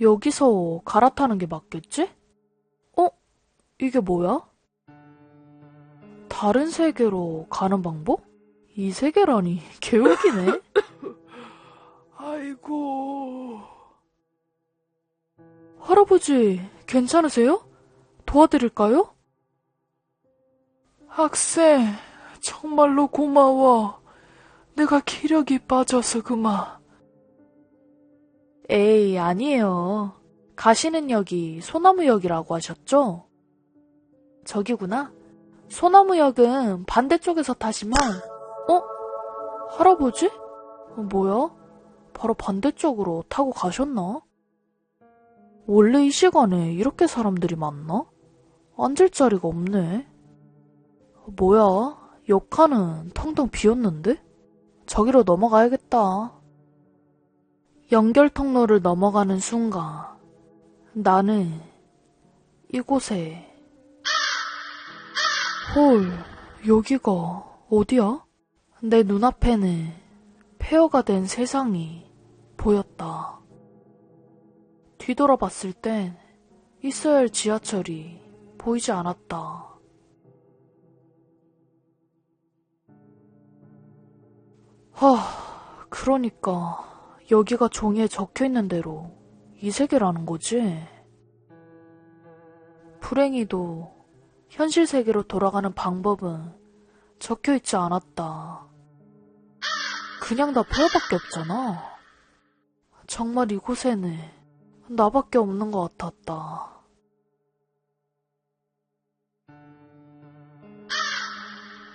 여기서 갈아타는 게 맞겠지? 어? 이게 뭐야? 다른 세계로 가는 방법? 이 세계라니 개웃기네. 아이고, 할아버지, 괜찮으세요? 도와드릴까요? 학생, 정말로 고마워. 내가 기력이 빠져서 그만. 에이, 아니에요. 가시는 역이 소나무역이라고 하셨죠? 저기구나. 소나무역은 반대쪽에서 타시면, 어? 할아버지? 어, 뭐야? 바로 반대쪽으로 타고 가셨나? 원래 이 시간에 이렇게 사람들이 많나? 앉을 자리가 없네. 뭐야? 역하는 텅텅 비었는데? 저기로 넘어가야겠다. 연결 통로를 넘어가는 순간, 나는 이곳에, 헐, 여기가 어디야? 내 눈앞에는 폐허가 된 세상이 보였다. 뒤돌아봤을 땐 있어야 할 지하철이 보이지 않았다. 하, 그러니까 여기가 종이에 적혀 있는 대로 이 세계라는 거지. 불행히도 현실 세계로 돌아가는 방법은 적혀 있지 않았다. 그냥 다 폐허밖에 없잖아. 정말 이곳에는 나밖에 없는 것 같았다.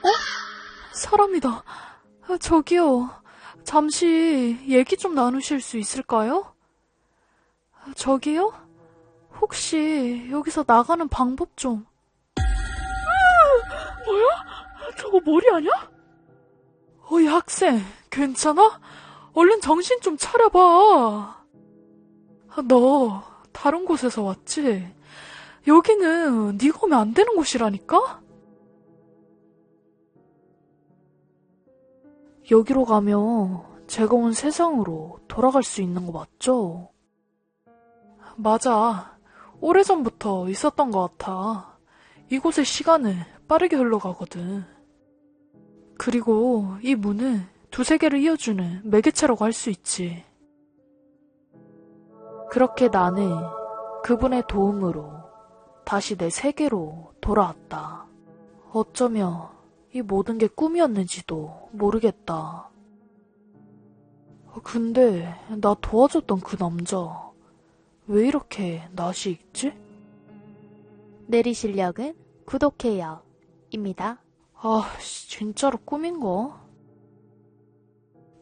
어? 사람이다. 아, 저기요. 잠시 얘기 좀 나누실 수 있을까요? 아, 저기요? 혹시 여기서 나가는 방법 좀. 아, 뭐야? 저거 머리 아냐? 어이 학생, 괜찮아? 얼른 정신 좀 차려봐. 아, 너 다른 곳에서 왔지? 여기는 네가 오면 안 되는 곳이라니까? 여기로 가면 제가 온 세상으로 돌아갈 수 있는 거 맞죠? 맞아. 오래전부터 있었던 것 같아. 이곳의 시간은 빠르게 흘러가거든. 그리고 이 문은 두 세계를 이어주는 매개체라고 할 수 있지. 그렇게 나는 그분의 도움으로 다시 내 세계로 돌아왔다. 어쩌면 이 모든 게 꿈이었는지도 모르겠다. 근데 나 도와줬던 그 남자 왜 이렇게 낯이 익지? 내리 실력은 구독해요. 입니다. 아, 씨, 진짜로 꿈인가?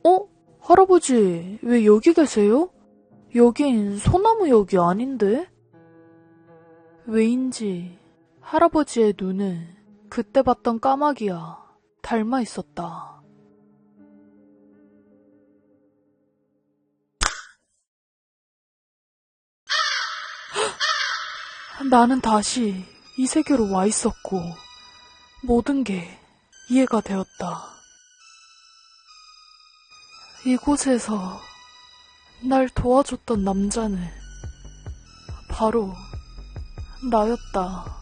어? 할아버지, 왜 여기 계세요? 여긴 소나무역이 아닌데? 왜인지 할아버지의 눈은 그때 봤던 까마귀와 닮아 있었다. 나는 다시 이 세계로 와 있었고, 모든 게 이해가 되었다. 이곳에서 날 도와줬던 남자는 바로 나였다.